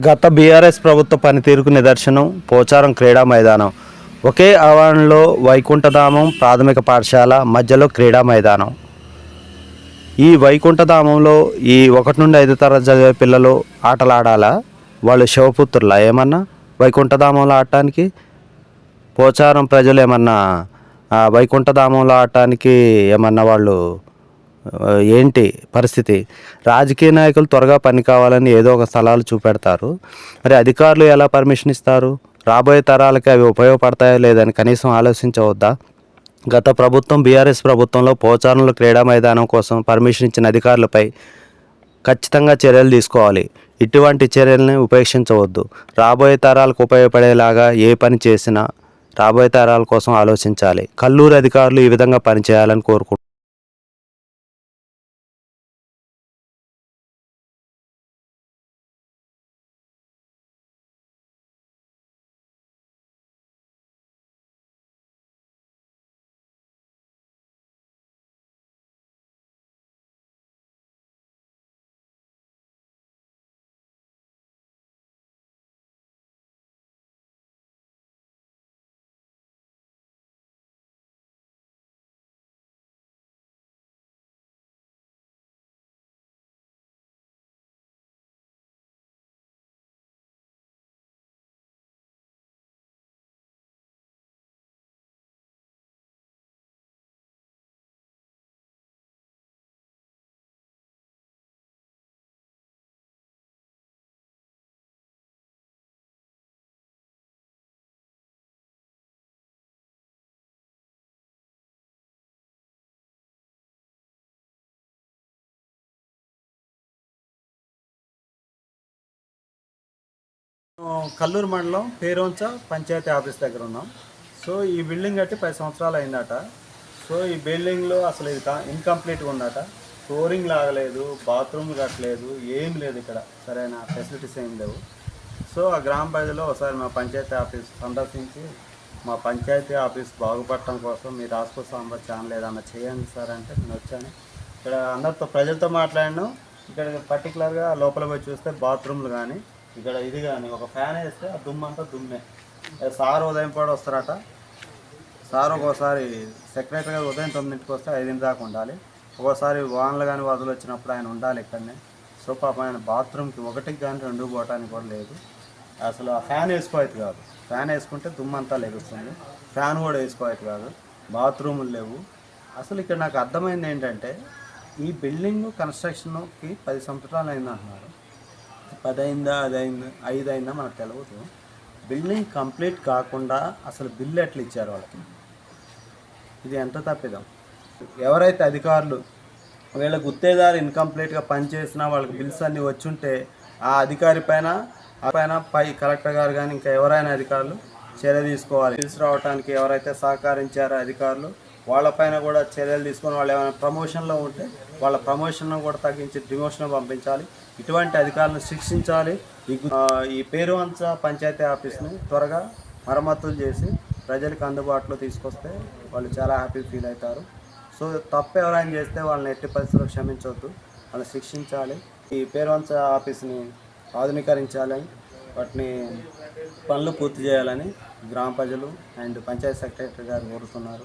గత బీఆర్ఎస్ ప్రభుత్వ పనితీరుకు నిదర్శనం పోచారం క్రీడా మైదానం. ఒకే ఆవరణలో వైకుంఠధామం ప్రాథమిక పాఠశాల మధ్యలో క్రీడా మైదానం. ఈ వైకుంఠధామంలో ఈ ఒకటి నుండి ఐదు తరగతి చదివే పిల్లలు ఆటలు ఆడాలా వాళ్ళు శివపుత్రులా? ఏమన్నా? వైకుంఠధామంలో ఆడటానికి? పోచారం ప్రజలు ఏమన్నా వైకుంఠధామంలో ఆడటానికి ఏమన్నా వాళ్ళు ఏంటి పరిస్థితి? రాజకీయ నాయకులు త్వరగా పని కావాలని ఏదో ఒక స్థలాలు చూపెడతారు. మరి అధికారులు ఎలా పర్మిషన్ ఇస్తారు? రాబోయే తరాలకి అవి ఉపయోగపడతాయో లేదని కనీసం ఆలోచించవద్దా? గత ప్రభుత్వం బీఆర్ఎస్ ప్రభుత్వంలో పోచారంలో క్రీడా మైదానం కోసం పర్మిషన్ ఇచ్చిన అధికారులపై ఖచ్చితంగా చర్యలు తీసుకోవాలి. ఇటువంటి చర్యల్ని ఉపేక్షించవద్దు. రాబోయే తరాలకు ఉపయోగపడేలాగా ఏ పని చేసినా రాబోయే తరాల కోసం ఆలోచించాలి. కల్లూరు అధికారులు ఈ విధంగా పనిచేయాలని కోరుకుంటున్నాను కల్లూరు మండలం పేరోంచ పంచాయతీ ఆఫీస్ దగ్గర ఉన్నాం. సో ఈ బిల్డింగ్ కట్టి పది సంవత్సరాలు అయిందట. సో ఈ బిల్డింగ్లో అసలు ఇది ఇన్కంప్లీట్గా ఉందట. ఫ్లోరింగ్ లాగలేదు బాత్రూమ్ కట్టలేదు ఏం లేదు ఇక్కడ. సరైన ఫెసిలిటీస్ ఏం లేవు. సో ఆ గ్రామ పరిధిలో ఒకసారి మా పంచాయతీ ఆఫీస్ సందర్శించి మా పంచాయతీ ఆఫీస్ బాగుపడటం కోసం మీ రాసుకో సాంబ ఛానల్ ఏదన్నా చేయండి సార్ అంటే నేను వచ్చాను. ఇక్కడ అందరితో ప్రజలతో మాట్లాడినాం. ఇక్కడ పర్టికులర్గా లోపల పోయి చూస్తే బాత్రూమ్లు కానీ ఇక్కడ ఇది కానీ ఒక ఫ్యాన్ వేస్తే ఆ దుమ్ము అంతా దుమ్మే. సార్ ఉదయం కూడా వస్తారట. సార్ ఒక్కోసారి సెక్రటరీగా ఉదయం తొమ్మిదింటికి వస్తే ఐదింటి దాకా ఉండాలి. ఒక్కోసారి వానలు కానీ వదులు వచ్చినప్పుడు ఆయన ఉండాలి ఇక్కడనే. సో పాప ఆయన బాత్రూమ్కి ఒకటికి కానీ రెండు పోవటానికి కూడా లేదు. అసలు ఆ ఫ్యాన్ వేసుకోవచ్చు కాదు. ఫ్యాన్ వేసుకుంటే దుమ్మంతా లెగుస్తుంది ఫ్యాన్ కూడా వేసుకోవచ్చు కాదు. బాత్రూములు లేవు. అసలు ఇక్కడ నాకు అర్థమైంది ఏంటంటే ఈ బిల్డింగ్ కన్స్ట్రక్షన్కి పది సంవత్సరాలు అయింది అంటున్నారు పది అయిందా అది అయిందా ఐదు అయిందా మనకు తెలియదు బిల్డింగ్ కంప్లీట్ కాకుండా అసలు బిల్లు ఎట్లా ఇచ్చారు వాళ్ళకి? ఇది ఎంత తప్పిదం? ఎవరైతే అధికారులు వీళ్ళ గుత్తేదారు ఇన్కంప్లీట్గా పనిచేసినా వాళ్ళకి బిల్స్ అన్నీ వచ్చుంటే ఆ అధికారి పైన ఆ పైన పై కలెక్టర్ గారు కానీ ఇంకా ఎవరైనా అధికారులు చర్య తీసుకోవాలి. బిల్స్ రావడానికి ఎవరైతే సహకరించారో అధికారులు వాళ్ళపైన కూడా చర్యలు తీసుకొని వాళ్ళు ఏమైనా ప్రమోషన్లో ఉంటే వాళ్ళ ప్రమోషన్ను కూడా తగ్గించి డిమోషన్ పంపించాలి. ఇటువంటి అధికారులను శిక్షించాలి. ఈ పేరు ఆ, ఈ పేరువంచ పంచాయతీ ఆఫీస్ని త్వరగా మరమ్మతులు చేసి ప్రజలకు అందుబాటులో తీసుకొస్తే వాళ్ళు చాలా హ్యాపీ ఫీల్ అవుతారు. సో తప్పు ఎవరైనా చేస్తే వాళ్ళని ఎట్టి పరిస్థితుల్లో క్షమించవద్దు వాళ్ళని శిక్షించాలి. ఈ పేరువంచ ఆఫీస్ని ఆధునీకరించాలని వాటిని పనులు పూర్తి చేయాలని గ్రామ ప్రజలు అండ్ పంచాయత్ సెక్రటరీ గారు కోరుతున్నారు.